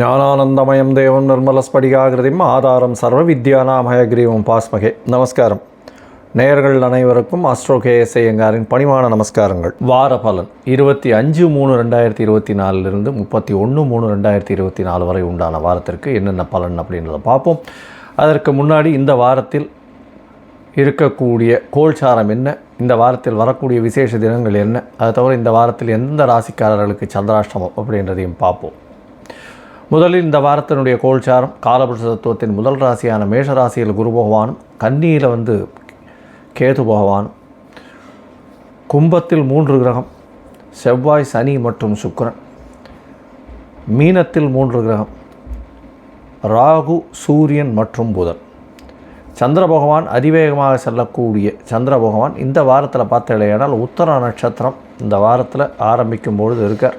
ஞானானந்தமயம் தேவம் நிர்மலஸ்படிகாகிருதிம் ஆதாரம் சர்வ வித்யானாமயக்ரீவம் பாஸ்மகே. நமஸ்காரம். நேயர்கள் அனைவருக்கும் அஸ்ட்ரோ கேஎஸ்ஐ எங்காரின் பணிவான நமஸ்காரங்கள். வார பலன் இருபத்தி அஞ்சு மூணு ரெண்டாயிரத்தி இருபத்தி நாலுலேருந்து முப்பத்தி ஒன்று மூணு ரெண்டாயிரத்தி இருபத்தி நாலு வரை உண்டான வாரத்திற்கு என்னென்ன பலன் அப்படின்றத பார்ப்போம். அதற்கு முன்னாடி இந்த வாரத்தில் இருக்கக்கூடிய கோல்சாரம் என்ன இந்த வாரத்தில் வரக்கூடிய விசேஷ தினங்கள் என்ன அதை தவிர இந்த வாரத்தில் எந்த ராசிக்காரர்களுக்கு சந்திராஷ்டமம் அப்படின்றதையும் பார்ப்போம். முதலில் இந்த வாரத்தினுடைய கோல்சாரம் காலபுருஷ தத்துவத்தின் முதல் ராசியான மேஷ ராசியில் குரு பகவானும் கன்னியில் வந்து கேது பகவானும் கும்பத்தில் மூன்று கிரகம் செவ்வாய் சனி மற்றும் சுக்கரன் மீனத்தில் மூன்று கிரகம் ராகு சூரியன் மற்றும் புதன். சந்திர பகவான் அதிவேகமாக செல்லக்கூடிய சந்திர பகவான் இந்த வாரத்தில் பார்த்தீங்களேனால் உத்தர நட்சத்திரம் இந்த வாரத்தில் ஆரம்பிக்கும் பொழுது இருக்கார்.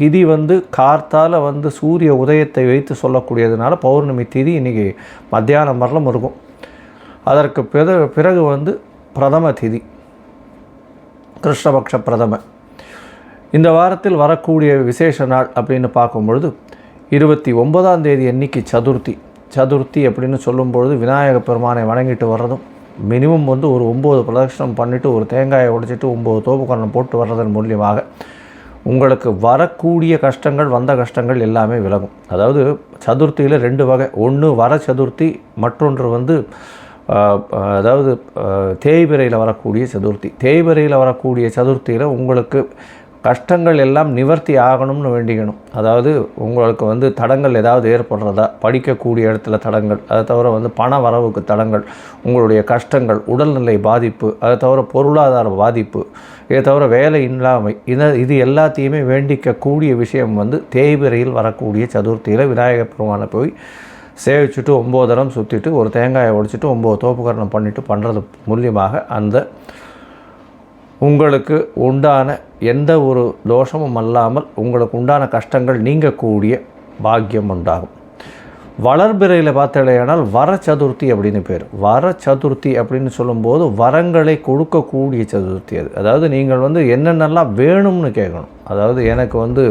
திதி வந்து கார்த்தால் வந்து சூரிய உதயத்தை வைத்து சொல்லக்கூடியதுனால பௌர்ணமி திதி இன்றைக்கி மத்தியானம் வரலும் இருக்கும். அதற்கு பிற பிறகு வந்து பிரதம திதி. கிருஷ்ணபக்ஷ பிரதம. இந்த வாரத்தில் வரக்கூடிய விசேஷ நாள் அப்படின்னு பார்க்கும்பொழுது இருபத்தி ஒன்பதாம் தேதி அன்னைக்கு சதுர்த்தி. சதுர்த்தி அப்படின்னு சொல்லும்பொழுது விநாயக பெருமானை வணங்கிட்டு வர்றதும் மினிமம் வந்து ஒரு ஒம்பது பிரதட்சணம் பண்ணிவிட்டு ஒரு தேங்காயை உடைச்சிட்டு ஒம்பது தோப்புக்கரணம் போட்டு வர்றதன் மூலியமாக உங்களுக்கு வரக்கூடிய கஷ்டங்கள் வந்த கஷ்டங்கள் எல்லாமே விலகும். அதாவது சதுர்த்தியில் ரெண்டு வகை. ஒன்று வர சதுர்த்தி மற்றொன்று வந்து அதாவது தேய்பிரையில் வரக்கூடிய சதுர்த்தி. தேய்பிரையில் வரக்கூடிய சதுர்த்தியில் உங்களுக்கு கஷ்டங்கள் எல்லாம் நிவர்த்தி ஆகணும்னு வேண்டிக்கணும். அதாவது உங்களுக்கு வந்து தடங்கள் ஏதாவது ஏற்படுறதா? படிக்கக்கூடிய இடத்துல தடங்கள். அதை தவிர வந்து பண வரவுக்கு தடங்கள். உங்களுடைய கஷ்டங்கள் உடல்நிலை பாதிப்பு அதை தவிர பொருளாதார பாதிப்பு இதை தவிர வேலை இல்லாமை இதை இது எல்லாத்தையுமே வேண்டிக்கக்கூடிய விஷயம் வந்து தேய்பிரையில் வரக்கூடிய சதுர்த்தியில் விநாயகர் பெருமானை போய் சேவிச்சுட்டு ஒம்பது தரம் சுற்றிட்டு ஒரு தேங்காயை உடைச்சிட்டு ஒம்பது தோப்புக்கரணம் பண்ணிவிட்டு பண்ணுறது மூலியமாக அந்த உங்களுக்கு உண்டான எந்த ஒரு தோஷமும் அல்லாமல் உங்களுக்கு உண்டான கஷ்டங்கள் நீங்கக்கூடிய பாக்கியம் உண்டாகும். வளர்பிறையில் பார்த்தீங்கன்னா வர சதுர்த்தி அப்படின்னு பேர். வர சதுர்த்தி அப்படின்னு சொல்லும்போது வரங்களை கொடுக்கக்கூடிய சதுர்த்தி அது. அதாவது நீங்கள் வந்து என்னென்னலாம் வேணும்னு கேட்கணும். அதாவது எனக்கு வந்து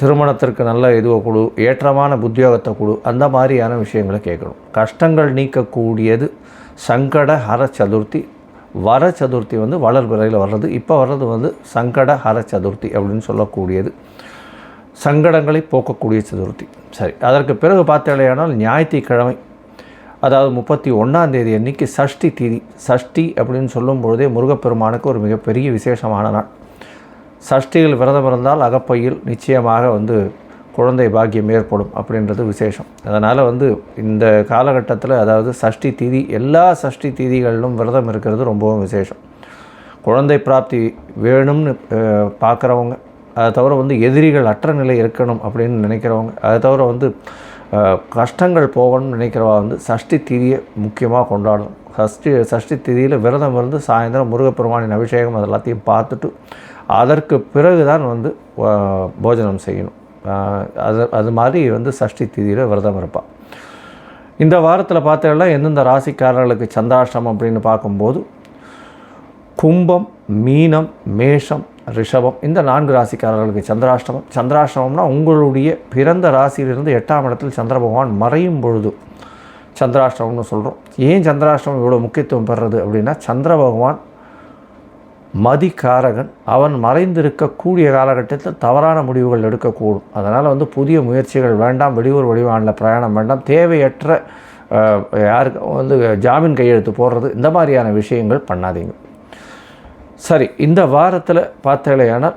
திருமணத்திற்கு நல்ல இதுவை கொடு ஏற்றமான உத்தியோகத்தை கொடு அந்த மாதிரியான விஷயங்களை கேட்கணும். கஷ்டங்கள் நீக்கக்கூடியது சங்கட ஹர சதுர்த்தி வர சதுர்த்தி வந்து வளர்பிறையில் வர்றது இப்போ வர்றது வந்து சங்கட ஹர சதுர்த்தி அப்படின்னு சொல்லக்கூடியது. சங்கடங்களை போக்கக்கூடிய சதுர்த்தி. சரி அதற்கு பிறகு பார்த்தேனால் ஞாயிற்றுக்கிழமை அதாவது முப்பத்தி ஒன்றாம் தேதி அன்னைக்கு சஷ்டி திதி. சஷ்டி அப்படின்னு சொல்லும் பொழுதே முருகப்பெருமானுக்கு ஒரு மிகப்பெரிய விசேஷமான நாள். சஷ்டியில் விரதம் இருந்தால் அகப்பையில் நிச்சயமாக வந்து குழந்தை பாக்கியம் ஏற்படும் அப்படின்றது விசேஷம். அதனால் வந்து இந்த காலகட்டத்தில் அதாவது சஷ்டி திதி எல்லா சஷ்டி திதிகளிலும் விரதம் இருக்கிறது ரொம்பவும் விசேஷம். குழந்தை பிராப்தி வேணும்னு பார்க்குறவங்க அதை தவிர வந்து எதிரிகள் அற்ற நிலை இருக்கணும் அப்படின்னு நினைக்கிறவங்க அதை தவிர வந்து கஷ்டங்கள் போகணும்னு நினைக்கிறவா வந்து சஷ்டி திதியை முக்கியமாக கொண்டாடணும். சஷ்டி சஷ்டி திதியில் விரதம் இருந்து சாயந்தரம் முருகப்பெருமானின் அபிஷேகம் அது எல்லாத்தையும் பார்த்துட்டு அதற்கு பிறகு தான் வந்து போஜனம் செய்யணும். அது அது மாதிரி வந்து சஷ்டி திதியில் விரதம் இருப்பாள் இந்த வாரத்தில் பார்த்தீங்கன்னா எந்தெந்த ராசிக்காரர்களுக்கு சந்திராஷ்டிரம் அப்படின்னு பார்க்கும்போது கும்பம் மீனம் மேஷம் ரிஷபம் இந்த நான்கு ராசிக்காரர்களுக்கு சந்திராஷ்டமம். சந்திராஷ்டமம்னா உங்களுடைய பிறந்த ராசியிலிருந்து எட்டாம் இடத்தில் சந்திர பகவான் மறையும் பொழுது சந்திராஷ்டமம்னு சொல்கிறோம் ஏன் சந்திராஷ்டமம் இவ்வளோ முக்கியத்துவம் பெறுறது அப்படின்னா சந்திர பகவான் மதிக்காரகன். அவன் மறைந்திருக்கக்கூடிய காலகட்டத்தில் தவறான முடிவுகள் எடுக்கக்கூடும். அதனால் வந்து புதிய முயற்சிகள் வேண்டாம் வெளியூர் வடிவானில் பிரயாணம் வேண்டாம். தேவையற்ற யாருக்கு வந்து ஜாமீன் கையெழுத்து போடுறது இந்த மாதிரியான விஷயங்கள் பண்ணாதீங்க. சரி இந்த வாரத்தில் பார்த்தேலையானால்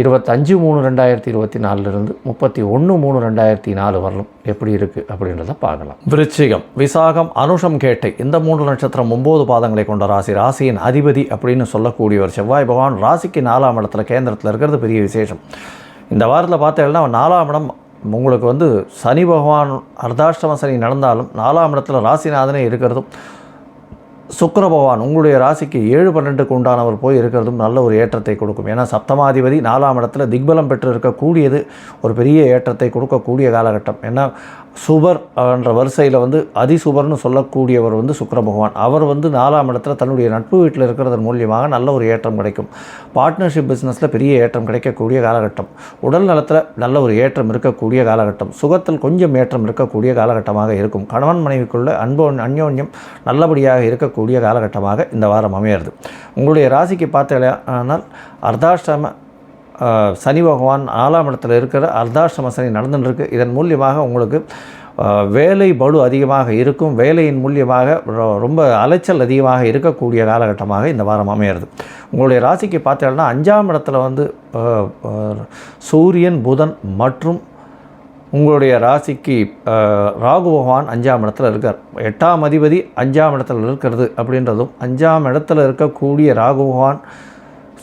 இருபத்தஞ்சு மூணு ரெண்டாயிரத்தி இருபத்தி நாலுலேருந்து முப்பத்தி ஒன்று மூணு ரெண்டாயிரத்தி நாலு வரலும் எப்படி இருக்குது அப்படின்றத பார்க்கலாம். விருச்சிகம் விசாகம் அனுஷம் கேட்டை இந்த மூன்று நட்சத்திரம் ஒம்பது பாதங்களை கொண்ட ராசி ராசியின் அதிபதி அப்படின்னு சொல்லக்கூடியவர் செவ்வாய் பகவான் ராசிக்கு நாலாம் இடத்துல கேந்திரத்தில் இருக்கிறது பெரிய விசேஷம். இந்த வாரத்தில் பார்த்தீங்கன்னா நாலாம் இடம் உங்களுக்கு வந்து சனி பகவான் அர்த்தாஷ்டம சனி நடந்தாலும் நாலாம் இடத்துல ராசிநாதனே இருக்கிறதும் சுக்கர பகவான் உங்களுடைய ராசிக்கு ஏழு பன்னெண்டுக்கு உண்டானவர் போய் இருக்கிறதும் நல்ல ஒரு ஏற்றத்தை கொடுக்கும். ஏன்னா சப்தமாதிபதி நாலாம் இடத்துல திக்பலம் பெற்று இருக்கக்கூடியது ஒரு பெரிய ஏற்றத்தை கொடுக்கக்கூடிய காலகட்டம். ஏன்னா சுபர் என்ற வரிசையில் வந்து அதிசுபர்னு சொல்லக்கூடியவர் வந்து சுக்கர பகவான் அவர் வந்து நாலாம் இடத்துல தன்னுடைய நட்பு வீட்டில் இருக்கிறதன் மூலியமாக நல்ல ஒரு ஏற்றம் கிடைக்கும். பார்ட்னர்ஷிப் பிஸ்னஸில் பெரிய ஏற்றம் கிடைக்கக்கூடிய காலகட்டம். உடல் நலத்தில் நல்ல ஒரு ஏற்றம் இருக்கக்கூடிய காலகட்டம். சுகத்தில் கொஞ்சம் ஏற்றம் இருக்கக்கூடிய காலகட்டமாக இருக்கும். கணவன் மனைவிக்குள்ள அன்போ அந்யோன்யம் நல்லபடியாக இருக்கக்கூடிய காலகட்டமாக இந்த வாரம் அமையிறது. உங்களுடைய ராசிக்கு பார்த்தீங்கன்னா அர்த்தாஷ்டம அர்தாஷ்டம சனி பகவான் நாலாம் இடத்துல இருக்கிற அர்த்தாஷ்டம சனி நடந்துட்டுருக்கு. இதன் மூலியமாக உங்களுக்கு வேலை பளு அதிகமாக இருக்கும். வேலையின் மூலியமாக ரொம்ப அலைச்சல் அதிகமாக இருக்கக்கூடிய காலகட்டமாக இந்த வாரம் அமையிறது. உங்களுடைய ராசிக்கு பார்த்தீங்கன்னா அஞ்சாம் இடத்துல வந்து சூரியன் புதன் மற்றும் உங்களுடைய ராசிக்கு ராகு பகவான் அஞ்சாம் இடத்துல இருக்கார். எட்டாம் அதிபதி அஞ்சாம் இடத்துல இருக்கிறது அப்படின்றதும் அஞ்சாம் இடத்துல இருக்கக்கூடிய ராகு பகவான்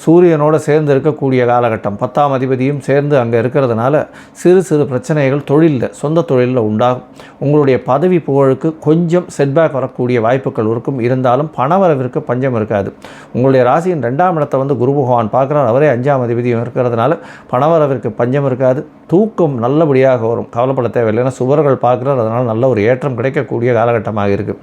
சூரியனோடு சேர்ந்து இருக்கக்கூடிய காலகட்டம். பத்தாம் அதிபதியும் சேர்ந்து அங்கே இருக்கிறதுனால சிறு சிறு பிரச்சனைகள் தொழிலில் சொந்த தொழிலில் உண்டாகும். உங்களுடைய பதவி புகழுக்கு கொஞ்சம் செட்பேக் வரக்கூடிய வாய்ப்புகள் இருக்கும். இருந்தாலும் பணவரவிற்கு பஞ்சம் இருக்காது. உங்களுடைய ராசியின் ரெண்டாம் இடத்தை வந்து குரு பகவான் பார்க்குறார். அவரே அஞ்சாம் அதிபதியும் இருக்கிறதுனால பணவரவிற்கு பஞ்சம் இருக்காது. தூக்கம் நல்லபடியாக வரும். கவலைப்பட தேவையில்லை. ஏன்னா சுவர்கள் பார்க்குறார். அதனால் நல்ல ஒரு ஏற்றம் கிடைக்கக்கூடிய காலகட்டமாக இருக்குது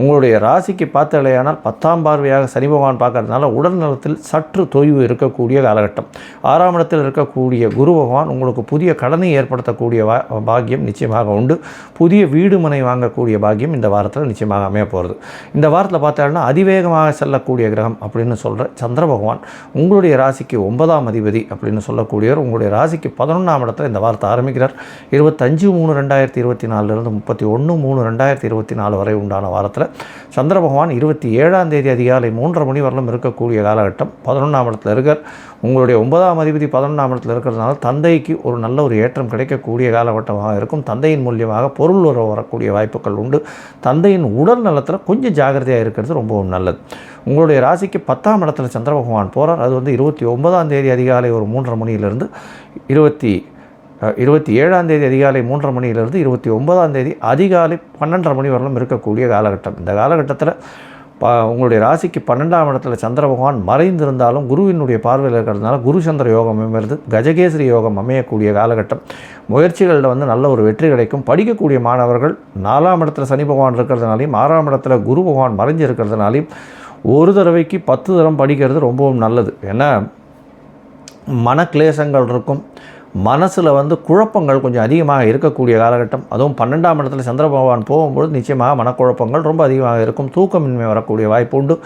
உங்களுடைய ராசிக்கு பார்த்தாலேயானால் பத்தாம் பார்வையாக சனி பகவான் பார்க்கறதுனால உடல் நலத்தில் சற்று தொய்வு இருக்கக்கூடிய காலகட்டம். ஆறாம் இடத்தில் இருக்கக்கூடிய குரு பகவான் உங்களுக்கு புதிய கடனை ஏற்படுத்தக்கூடிய வா பாக்கியம் நிச்சயமாக உண்டு. புதிய வீடு மனை வாங்கக்கூடிய பாக்கியம் இந்த வாரத்தில் நிச்சயமாக அமைய போகிறது இந்த வாரத்தில் பார்த்தோம்னா அதிவேகமாக செல்லக்கூடிய கிரகம் அப்படின்னு சொல்கிற சந்திர பகவான் உங்களுடைய ராசிக்கு ஒன்பதாம் அதிபதி அப்படின்னு சொல்லக்கூடியவர் உங்களுடைய ராசிக்கு பதினொன்றாம் இடத்துல இந்த வாரத்தை ஆரம்பிக்கிறார். இருபத்தஞ்சு மூணு ரெண்டாயிரத்தி இருபத்தி நாலுலேருந்து முப்பத்தி ஒன்று மூணு ரெண்டாயிரத்தி இருபத்தி நாலு வரை உண்டான வாரத்தில் சந்திர பகவான் இருபத்தி ஏழாம் தேதி அதிகாலை மூன்றரை மணி வரலும் இருக்கக்கூடிய காலகட்டம். பதினொன்றாம் இடத்துல இருக்கார். உங்களுடைய ஒன்பதாம் அதிபதி பதினொன்றாம் இடத்துல இருக்கிறதுனால தந்தைக்கு ஒரு நல்ல ஒரு ஏற்றம் கிடைக்கக்கூடிய காலகட்டமாக இருக்கும். தந்தையின் மூலியமாக பொருள் உறவு வரக்கூடிய வாய்ப்புகள் உண்டு. தந்தையின் உடல் நலத்தில் கொஞ்சம் ஜாகிரதையாக இருக்கிறது ரொம்பவும் நல்லது. உங்களுடைய ராசிக்கு பத்தாம் இடத்துல சந்திர பகவான் போகிறார் அது வந்து இருபத்தி ஒன்பதாம் தேதி அதிகாலை ஒரு மூன்றரை மணியிலிருந்து இருபத்தி இருபத்தி ஏழாம் தேதி அதிகாலை மூன்றரை மணியிலிருந்து இருபத்தி ஒன்பதாம் தேதி அதிகாலை பன்னெண்டரை மணி வரலும் இருக்கக்கூடிய காலகட்டம். இந்த காலகட்டத்தில் ப உங்களுடைய ராசிக்கு பன்னெண்டாம் இடத்துல சந்திர பகவான் மறைந்திருந்தாலும் குருவினுடைய பார்வையில் இருக்கிறதுனால குரு சந்திர யோகம் அமைகிறது. கஜகேசரி யோகம் அமையக்கூடிய காலகட்டம். முயற்சிகளில் வந்து நல்ல ஒரு வெற்றி கிடைக்கும். படிக்கக்கூடிய மாணவர்கள் நாலாம் இடத்துல சனி பகவான் இருக்கிறதுனாலையும் ஆறாம் இடத்துல குரு பகவான் மறைஞ்சு இருக்கிறதுனாலையும் ஒரு தடவைக்கு பத்து தரம் படிக்கிறது ரொம்பவும் நல்லது. ஏன்னா மனக்லேசங்கள் இருக்கும். மனசில் வந்து குழப்பங்கள் கொஞ்சம் அதிகமாக இருக்கக்கூடிய காலகட்டம். அதுவும் பன்னெண்டாம் இடத்துல சந்திர பகவான் போகும்பொழுது நிச்சயமாக மனக்குழப்பங்கள் ரொம்ப அதிகமாக இருக்கும். தூக்கமின்மை வரக்கூடிய வாய்ப்பு உண்டு.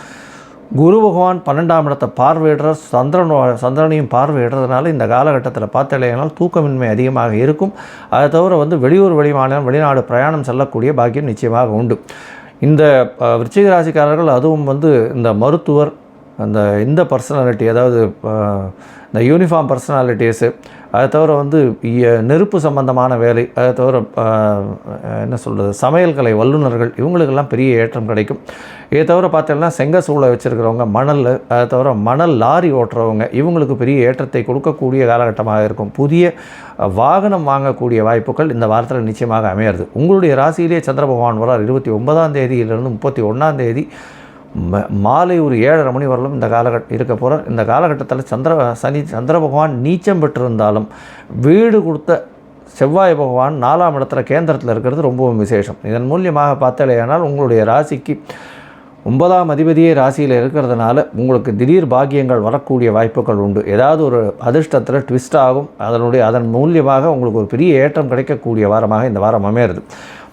குரு பகவான் பன்னெண்டாம் இடத்தை பார்வையிடுற சந்திரன் சந்திரனையும் பார்வையிடுறதுனால இந்த காலகட்டத்தில் பார்த்தாலேனால் தூக்கமின்மை அதிகமாக இருக்கும். அதை தவிர வந்து வெளியூர் வெளி மாநிலம் வெளிநாடு பிரயாணம் செல்லக்கூடிய பாக்கியம் நிச்சயமாக உண்டு. இந்த விருச்சிக ராசிக்காரர்கள் அதுவும் வந்து இந்த மருத்துவர் அந்த இந்த பர்சனாலிட்டி அதாவது இந்த யூனிஃபார்ம் பர்சனாலிட்டிஸு அதை தவிர வந்து நெருப்பு சம்பந்தமான வேலை அதை தவிர என்ன சொல்கிறது சமையல் கலை வல்லுநர்கள் இவங்களுக்கெல்லாம் பெரிய ஏற்றம் கிடைக்கும். இதை தவிர பார்த்தீங்கன்னா செங்கசூளை வச்சுருக்கிறவங்க மணல் அதை தவிர மணல் லாரி ஓட்டுறவங்க இவங்களுக்கு பெரிய ஏற்றத்தை கொடுக்கக்கூடிய காலகட்டமாக இருக்கும். புதிய வாகனம் வாங்கக்கூடிய வாய்ப்புகள் இந்த வாரத்தில் நிச்சயமாக அமையிறது. உங்களுடைய ராசியிலேயே சந்திர பகவான் வரார் இருபத்தி ஒன்பதாம் தேதியிலிருந்து முப்பத்தி ஒன்றாம் தேதி மாலை ஒரு ஏழரை மணி வரலும் இந்த காலகட்ட இருக்க போகிறார் இந்த காலகட்டத்தில் சந்திர சனி சந்திர பகவான் நீச்சம் பெற்றிருந்தாலும் வீடு கொடுத்த செவ்வாய் பகவான் நாலாம் இடத்துல கேந்திரத்தில் இருக்கிறது ரொம்பவும் விசேஷம். இதன் மூலியமாக பார்த்தாலேயானால் உங்களுடைய ராசிக்கு ஒன்பதாம் அதிபதியே ராசியில் இருக்கிறதுனால உங்களுக்கு திடீர் பாக்கியங்கள் வரக்கூடிய வாய்ப்புகள் உண்டு. ஏதாவது ஒரு அதிர்ஷ்டத்தில் ட்விஸ்ட் ஆகும். அதனுடைய அதன் மூலியமாக உங்களுக்கு ஒரு பெரிய ஏற்றம் கிடைக்கக்கூடிய வாரமாக இந்த வாரம் அமையிறது.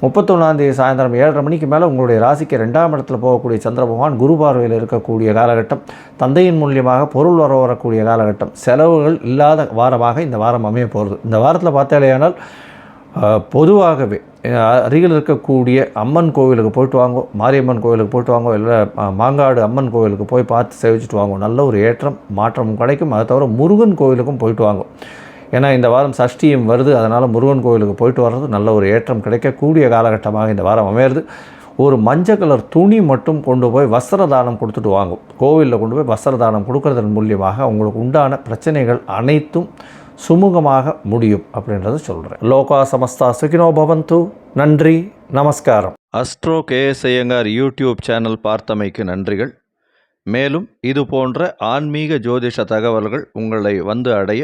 முப்பத்தொன்னாந்தேதி சாயந்தரம் ஏழரை மணிக்கு மேலே உங்களுடைய ராசிக்கு ரெண்டாம் இடத்துல போகக்கூடிய சந்திர பகவான் குரு பார்வையில் இருக்கக்கூடிய காலகட்டம் தந்தையின் மூலியமாக பொருள் வர வரக்கூடிய காலகட்டம் செலவுகள் இல்லாத வாரமாக இந்த வாரம் அமைய போகிறது இந்த வாரத்தில் பார்த்தாலேயானால் பொதுவாகவே அருகில் இருக்கக்கூடிய அம்மன் கோவிலுக்கு போயிட்டு வாங்கோ மாரியம்மன் கோவிலுக்கு போயிட்டு வாங்கோ இல்லை மாங்காடு அம்மன் கோவிலுக்கு போய் பார்த்து சேவிச்சுட்டு வாங்கோ. நல்ல ஒரு ஏற்றம் மாற்றமும் கிடைக்கும். அதை தவிர முருகன் கோவிலுக்கும் போயிட்டு வாங்கோ. ஏன்னா இந்த வாரம் சஷ்டியும் வருது. அதனால் முருகன் கோவிலுக்கு போயிட்டு வர்றது நல்ல ஒரு ஏற்றம் கிடைக்கக்கூடிய காலகட்டமாக இந்த வாரம் அமையிறது. ஒரு மஞ்சள் கலர் துணி மட்டும் கொண்டு போய் வஸ்திர தானம் கொடுத்துட்டு வாங்கும். கோவிலில் கொண்டு போய் வஸ்திர தானம் கொடுக்கறதன் மூலியமாக உங்களுக்கு உண்டான பிரச்சனைகள் அனைத்தும் சுமூகமாக முடியும் அப்படின்றத சொல்கிறேன் லோகா சமஸ்தா சுகினோ பவந்து. நன்றி நமஸ்காரம். Astro KS Iyengar YouTube channel பார்த்தமைக்கு நன்றிகள். மேலும் இது போன்ற ஆன்மீக ஜோதிஷ தகவல்கள் உங்களை வந்து அடைய